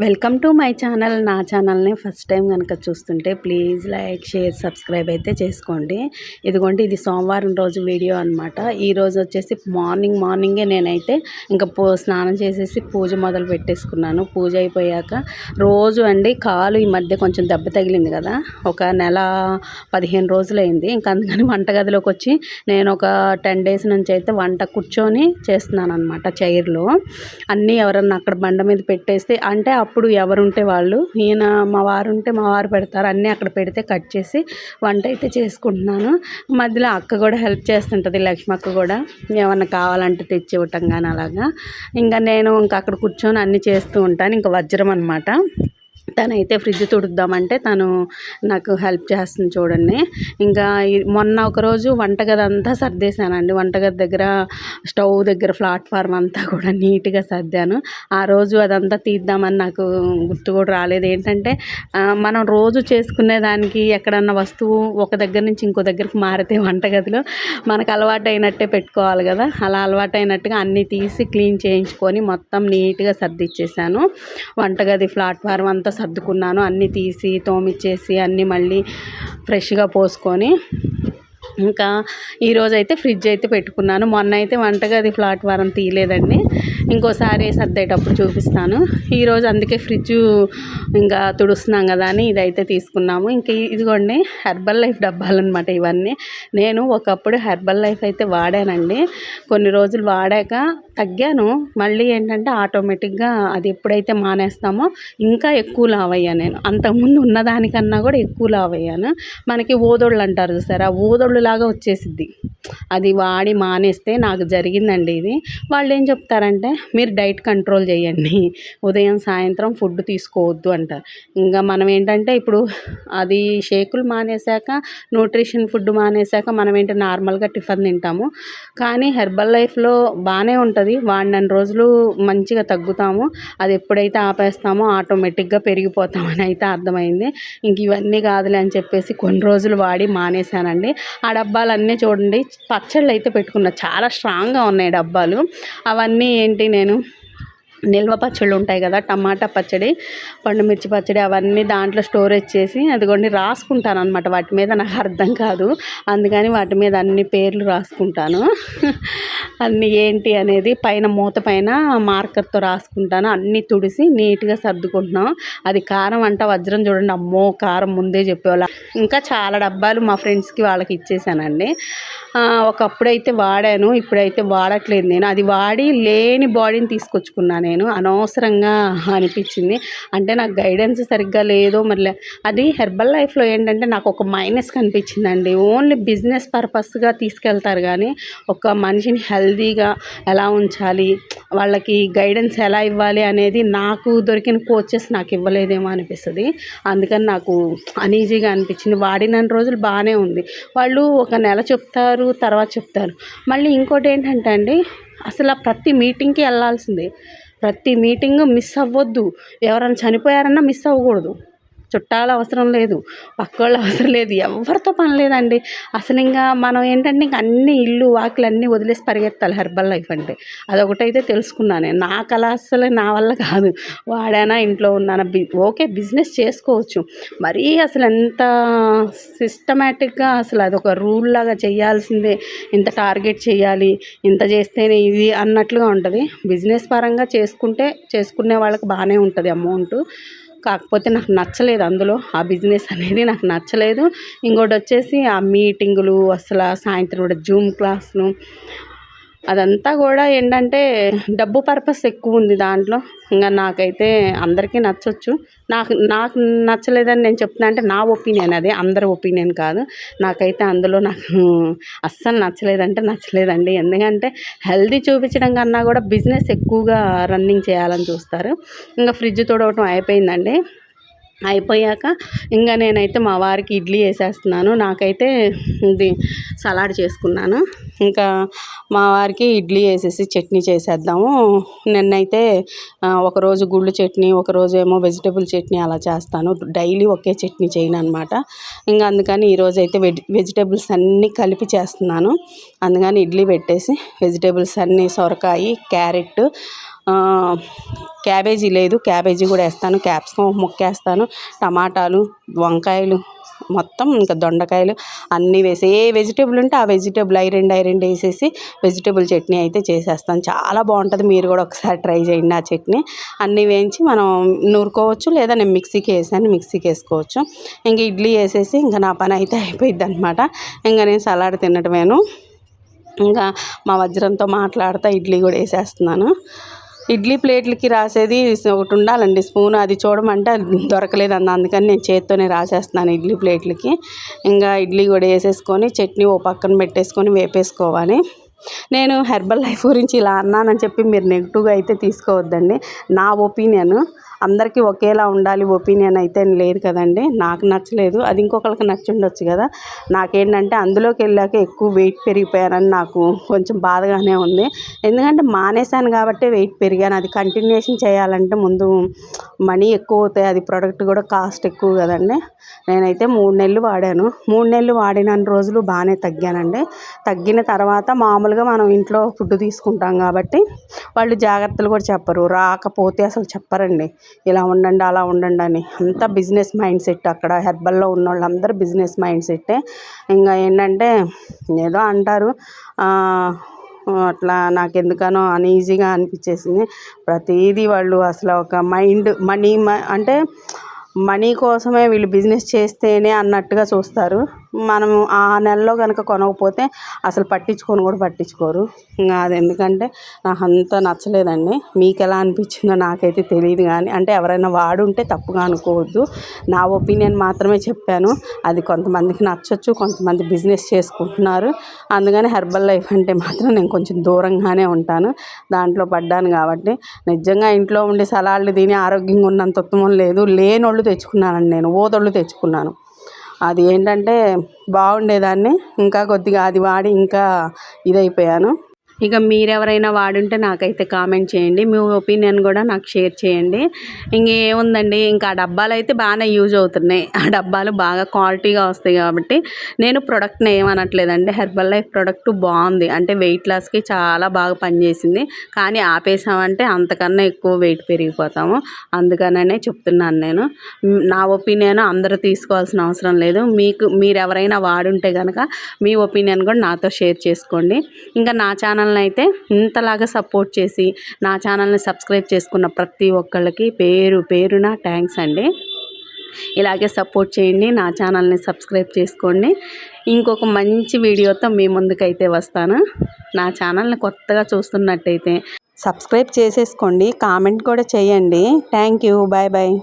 Welcome to my channel. నా ఛానల్ని first time కనుక చూస్తుంటే ప్లీజ్ లైక్ షేర్ సబ్స్క్రైబ్ అయితే చేసుకోండి. ఇదిగోండి ఇది సోమవారం రోజు వీడియో అనమాట ఈరోజు వచ్చేసి మార్నింగ్ మార్నింగే నేనైతే ఇంకా పూ స్నానం చేసేసి పూజ మొదలు పెట్టేసుకున్నాను. పూజ అయిపోయాక రోజు అండి కాలు ఈ మధ్య కొంచెం దెబ్బ తగిలింది కదా. ఒక నెల పదిహేను రోజులైంది. ఇంకా అందుకని వంటగదిలోకి వచ్చి నేను ఒక టెన్ డేస్ నుంచి అయితే వంట కూర్చొని చేస్తున్నాను అనమాట చైర్లో. అన్నీ ఎవరన్నా అక్కడ బండ మీద పెట్టేస్తే అంటే అప్పుడు ఎవరుంటే వాళ్ళు. ఈయన మా వారు ఉంటే మా వారు పెడతారు. అన్నీ అక్కడ పెడితే కట్ చేసి వంట అయితే చేసుకుంటున్నాను. మధ్యలో అక్క కూడా హెల్ప్ చేస్తుంటుంది లక్ష్మి అక్క కూడా. ఏమన్నా కావాలంటే తెచ్చి ఇవ్వటం కానీ అలాగా. ఇంకా నేను ఇంకా అక్కడ కూర్చొని అన్నీ చేస్తూ ఉంటాను. ఇంకా వజ్రం అనమాట తనైతే ఫ్రిడ్జ్ తుడుద్దామంటే తను నాకు హెల్ప్ చేస్తుంది చూడండి. ఇంకా మొన్న ఒకరోజు వంటగది అంతా సర్దేశానండి. వంటగది దగ్గర స్టవ్ దగ్గర ప్లాట్ఫామ్ అంతా కూడా నీట్గా సర్దాను. ఆ రోజు అదంతా తీద్దామని నాకు గుర్తు కూడా రాలేదు. ఏంటంటే మనం రోజు చేసుకునే దానికి ఎక్కడన్నా వస్తువు ఒక దగ్గర నుంచి ఇంకో దగ్గరికి మారితే వంటగదిలో మనకు అలవాటు అయినట్టే పెట్టుకోవాలి కదా. అలా అలవాటు అయినట్టుగా అన్నీ తీసి క్లీన్ చేయించుకొని మొత్తం నీట్గా సర్దిచ్చేసాను వంటగది ప్లాట్ఫామ్ అంతా సర్దుకున్నాను. అన్నీ తీసి తోమిచ్చేసి అన్నీ మళ్ళీ ఫ్రెష్గా పోసుకొని ఇంకా ఈరోజు అయితే ఫ్రిడ్జ్ అయితే పెట్టుకున్నాను. మొన్న అయితే వంటగది ప్లాట్ఫారం తీయలేదండి. ఇంకోసారి సర్దేటప్పుడు చూపిస్తాను. ఈరోజు అందుకే ఫ్రిడ్జ్ ఇంకా తుడుస్తున్నాం కదా అని ఇదైతే తీసుకున్నాము. ఇంకా ఇదిగోండి హెర్బల్ లైఫ్ డబ్బాలు అనమాట ఇవన్నీ. నేను ఒకప్పుడు హెర్బల్ లైఫ్ అయితే వాడానండి. కొన్ని రోజులు వాడాక తగ్గాను. మళ్ళీ ఏంటంటే ఆటోమేటిక్గా అది ఎప్పుడైతే మానేస్తామో ఇంకా ఎక్కువ లావ్ అయ్యాను నేను. అంతకుముందు ఉన్నదానికన్నా కూడా ఎక్కువ లావ్ అయ్యాను మనకి ఓదోళ్ళు అంటారు చూసారా? ఓదోళ్ళు లాగా వచ్చేసిద్ది. అది వాడి మానేస్తే నాకు జరిగిందండి ఇది. వాళ్ళు ఏం చెప్తారంటే మీరు డైట్ కంట్రోల్ చేయండి. ఉదయం సాయంత్రం ఫుడ్ తీసుకోవద్దు అంటారు ఇంకా మనం ఏంటంటే ఇప్పుడు అది షేకులు మానేశాక న్యూట్రిషన్ ఫుడ్ మానేశాక మనం ఏంటి నార్మల్గా టిఫిన్ తింటాము. కానీ హెర్బల్ లైఫ్లో బాగానే ఉంటుంది. వాడిన రోజులు మంచిగా తగ్గుతాము. అది ఎప్పుడైతే ఆపేస్తామో ఆటోమేటిక్గా పెరిగిపోతామని అయితే అర్థమైంది. ఇంక ఇవన్నీ కాదులే అని చెప్పేసి కొన్ని రోజులు వాడి మానేశానండి. ఆ డబ్బాలన్నీ చూడండి. పచ్చళ్ళు అయితే పెట్టుకున్నా. చాలా స్ట్రాంగ్గా ఉన్నాయి డబ్బాలు. అవన్నీ ఏంటి నేను నిల్వ పచ్చళ్ళు ఉంటాయి కదా టమాటా పచ్చడి పండుమిర్చి పచ్చడి అవన్నీ దాంట్లో స్టోరేజ్ చేసి అదిగోండి రాసుకుంటాను అనమాట వాటి మీద నాకు అర్థం కాదు. అందుకని వాటి మీద అన్ని పేర్లు రాసుకుంటాను. అన్ని ఏంటి అనేది పైన మూత పైన మార్కర్తో రాసుకుంటాను. అన్నీ తుడిసి నీట్గా సర్దుకుంటున్నాం. అది కారం అంట వజ్రం చూడండి. అమ్మో కారం ముందే చెప్పేవాళ్ళ. ఇంకా చాలా డబ్బాలు మా ఫ్రెండ్స్కి వాళ్ళకి ఇచ్చేసానండి. ఒకప్పుడైతే వాడాను ఇప్పుడైతే వాడట్లేదు నేను. అది వాడి లేని బాడీని తీసుకొచ్చుకున్నాను నేను అనవసరంగా అనిపించింది. అంటే నాకు గైడెన్స్ సరిగ్గా లేదో. మరి అది హెర్బల్ లైఫ్లో ఏంటంటే నాకు ఒక మైనస్ కనిపించిందండి. ఓన్లీ బిజినెస్ పర్పస్గా తీసుకెళ్తారు కానీ ఒక మనిషిని హెల్దీగా ఎలా ఉంచాలి? వాళ్ళకి గైడెన్స్ ఎలా ఇవ్వాలి అనేది నాకు దొరికిన కోచెస్ నాకు ఇవ్వలేదేమో అనిపిస్తుంది. అందుకని నాకు అనీజీగా అనిపించింది. వాడిన రోజులు బాగానే ఉంది. వాళ్ళు ఒక నెల చెప్తారు తర్వాత చెప్తారు. మళ్ళీ ఇంకోటి ఏంటంటే అండి అసలు ప్రతి మీటింగ్కి వెళ్ళాల్సిందే. ప్రతి మీటింగ్ మిస్ అవ్వద్దు. ఎవరైనా చనిపోయారన్నా మిస్ అవ్వకూడదు. చుట్టాలు అవసరం లేదు పక్కోళ్ళ అవసరం లేదు ఎవరితో పని లేదండి. అసలు ఇంకా మనం ఏంటంటే ఇంక అన్ని ఇల్లు వాకిలు అన్నీ వదిలేసి పరిగెత్తాలి హెర్బల్ లైఫ్ అంటే. అదొకటైతే తెలుసుకున్నాను నా కళ అసలు నా వల్ల కాదు. వాడానా ఇంట్లో ఉన్నానా బి ఓకే బిజినెస్ చేసుకోవచ్చు. మరీ అసలు ఎంత సిస్టమేటిక్గా అసలు అదొక రూల్ లాగా చేయాల్సిందే. ఇంత టార్గెట్ చేయాలి ఇంత చేస్తేనే ఇది అన్నట్లుగా ఉంటుంది. బిజినెస్ పరంగా చేసుకుంటే చేసుకునే వాళ్ళకి బాగానే ఉంటుంది అమౌంట్. కాకపోతే నాకు నచ్చలేదు అందులో. ఆ బిజినెస్ అనేది నాకు నచ్చలేదు. ఇంకోటి వచ్చేసి ఆ మీటింగులు అసలు సాయంత్రం కూడా జూమ్ క్లాసులు అదంతా కూడా ఏంటంటే డబ్బు పర్పస్ ఎక్కువ ఉంది దాంట్లో. ఇంకా నాకైతే అందరికీ నచ్చవచ్చు నాకు నాకు నచ్చలేదని నేను చెప్తున్నా అంటే నా ఒపీనియన్ అదే అందరి ఒపీనియన్ కాదు. నాకైతే అందులో నాకు అస్సలు నచ్చలేదంటే నచ్చలేదండి. ఎందుకంటే హెల్దీ చూపించడం కన్నా కూడా బిజినెస్ ఎక్కువగా రన్నింగ్ చేయాలని చూస్తారు. ఇంకా ఫ్రిడ్జ్ తోడవటం అయిపోయిందండి. అయిపోయాక ఇంకా నేనైతే మా వారికి ఇడ్లీ వేసేస్తున్నాను. నాకైతే ఇది సలాడ్ చేసుకున్నాను. ఇంకా మా వారికి ఇడ్లీ వేసేసి చట్నీ చేసేద్దాము. నిన్నైతే ఒకరోజు గుళ్ళు చట్నీ ఒకరోజు ఏమో వెజిటేబుల్ చట్నీ అలా చేస్తాను. డైలీ ఒకే చట్నీ చేయను అనమాట ఇంకా అందుకని ఈరోజు అయితే వెజిటేబుల్స్ అన్నీ కలిపి చేస్తున్నాను. అందుకని ఇడ్లీ పెట్టేసి వెజిటేబుల్స్ అన్నీ సొరకాయ క్యారెట్ క్యాబేజీ లేదు. క్యాబేజీ కూడా వేస్తాను. క్యాప్సికం ముక్క వేస్తాను టమాటాలు వంకాయలు మొత్తం ఇంకా దొండకాయలు అన్నీ వేసి ఏ వెజిటేబుల్ ఉంటే ఆ వెజిటేబుల్ ఐ రెండు వేసేసి వెజిటేబుల్ చట్నీ అయితే చేసేస్తాను చాలా బాగుంటుంది. మీరు కూడా ఒకసారి ట్రై చేయండి ఆ చట్నీ. అన్నీ వేయించి మనం నూరుకోవచ్చు లేదా నేను మిక్సీకి వేసాను మిక్సీకి వేసుకోవచ్చు. ఇంకా ఇడ్లీ వేసేసి ఇంకా నా పని అయితే అయిపోయింది అనమాట ఇంకా నేను సలాడ్ తినటమేను. ఇంకా మా వజ్రంతో మాట్లాడుతూ ఇడ్లీ కూడా వేసేస్తున్నాను. ఇడ్లీ ప్లేట్లకి రాసేది ఒకటి ఉండాలండి స్పూన్ అది చూడమంటే అది దొరకలేదు అన్న అందుకని నేను చేత్తోనే రాసేస్తున్నాను ఇడ్లీ ప్లేట్లకి. ఇంకా ఇడ్లీ కూడా వేసేసుకొని చట్నీ ఓ పక్కన పెట్టేసుకొని వేపేసుకోవాలి. నేను హెర్బల్ లైఫ్ గురించి ఇలా అన్నానని చెప్పి మీరు నెగిటివ్గా అయితే తీసుకోవద్దండి. నా ఒపీనియన్ అందరికీ ఒకేలా ఉండాలి ఒపీనియన్ అయితే లేదు కదండి. నాకు నచ్చలేదు. అది ఇంకొకరికి నచ్చుండొచ్చు కదా. నాకేంటంటే అందులోకి వెళ్ళాక ఎక్కువ వెయిట్ పెరిగిపోయానని నాకు కొంచెం బాధగానే ఉంది. ఎందుకంటే మానేశాను కాబట్టి వెయిట్ పెరిగాను. అది కంటిన్యూషన్ చేయాలంటే ముందు మనీ ఎక్కువ అవుతాయి. అది ప్రోడక్ట్ కూడా కాస్ట్ ఎక్కువ కదండి. నేనైతే మూడు నెలలు వాడాను. మూడు నెలలు వాడిన రోజులు బాగానే తగ్గానండి. తగ్గిన తర్వాత మామూలుగా మనం ఇంట్లో ఫుడ్ తీసుకుంటాం కాబట్టి వాళ్ళు జాగ్రత్తలు కూడా చెప్పరు. రాకపోతే అసలు చెప్పరండి. ఇలా ఉండండి అలా ఉండండి అని. అంతా బిజినెస్ మైండ్ సెట్ అక్కడ. హెర్బల్లో ఉన్న వాళ్ళందరూ బిజినెస్ మైండ్ సెట్టే ఇంకా ఏంటంటే ఏదో అంటారు అట్లా నాకు ఎందుకనో అన్ఈజీగా అనిపించేసింది. ప్రతిదీ వాళ్ళు అసలు ఒక మైండ్ మనీ అంటే మనీ కోసమే వీళ్ళు బిజినెస్ చేస్తేనే అన్నట్టుగా చూస్తారు. మనము ఆ నెలలో కనుక కొనకపోతే అసలు పట్టించుకొని కూడా పట్టించుకోరు. అది ఎందుకంటే నాకు అంత నచ్చలేదండి. మీకు ఎలా అనిపించిందో నాకైతే తెలియదు కానీ అంటే ఎవరైనా వాడుంటే తప్పుగా అనుకోవద్దు. నా ఒపీనియన్ మాత్రమే చెప్పాను. అది కొంతమందికి నచ్చొచ్చు కొంతమంది బిజినెస్ చేసుకుంటున్నారు. అందుకని హెర్బల్ లైఫ్ అంటే మాత్రం నేను కొంచెం దూరంగానే ఉంటాను. దాంట్లో పడ్డాను కాబట్టి. నిజంగా ఇంట్లో ఉండి సలాడ్లు తిని ఆరోగ్యంగా ఉన్నంత ఉత్తమం లేదు. లేనోళ్ళు తెచ్చుకున్నానండి నేను. ఓదోళ్ళు తెచ్చుకున్నాను. అది ఏంటంటే బాగుండేదాన్ని. ఇంకా కొద్దిగా అది వాడి ఇంకా ఇదైపోయాను. ఇక మీరెవరైనా వాడుంటే నాకైతే కామెంట్ చేయండి. మీ ఒపీనియన్ కూడా నాకు షేర్ చేయండి. ఇంకేముందండి ఇంకా ఆ డబ్బాలు అయితే బాగానే యూజ్ అవుతున్నాయి. ఆ డబ్బాలు బాగా క్వాలిటీగా వస్తాయి కాబట్టి నేను ప్రొడక్ట్ని ఏమనట్లేదండి. హెర్బల్ లైఫ్ ప్రోడక్ట్ బాగుంది. అంటే వెయిట్ లాస్కి చాలా బాగా పనిచేసింది. కానీ ఆపేసామంటే అంతకన్నా ఎక్కువ వెయిట్ పెరిగిపోతాము. అందుకనే చెప్తున్నాను నేను. నా ఒపీనియన్ అందరూ తీసుకోవాల్సిన అవసరం లేదు. మీకు మీరు ఎవరైనా వాడుంటే కనుక మీ ఒపీనియన్ కూడా నాతో షేర్ చేసుకోండి. ఇంకా నా ఛానల్ని అయితే ఇంతలాగా సపోర్ట్ చేసి నా ఛానల్ని సబ్స్క్రైబ్ చేసుకున్న ప్రతి ఒక్కళ్ళకి పేరు పేరున థ్యాంక్స్ అండి. ఇలాగే సపోర్ట్ చేయండి నా ఛానల్ని సబ్స్క్రైబ్ చేసుకోండి. ఇంకొక మంచి వీడియోతో మీ ముందుకైతే వస్తాను. నా ఛానల్ని కొత్తగా చూస్తున్నట్టయితే సబ్స్క్రైబ్ చేసేసుకోండి కామెంట్ కూడా చేయండి. Thank you bye bye.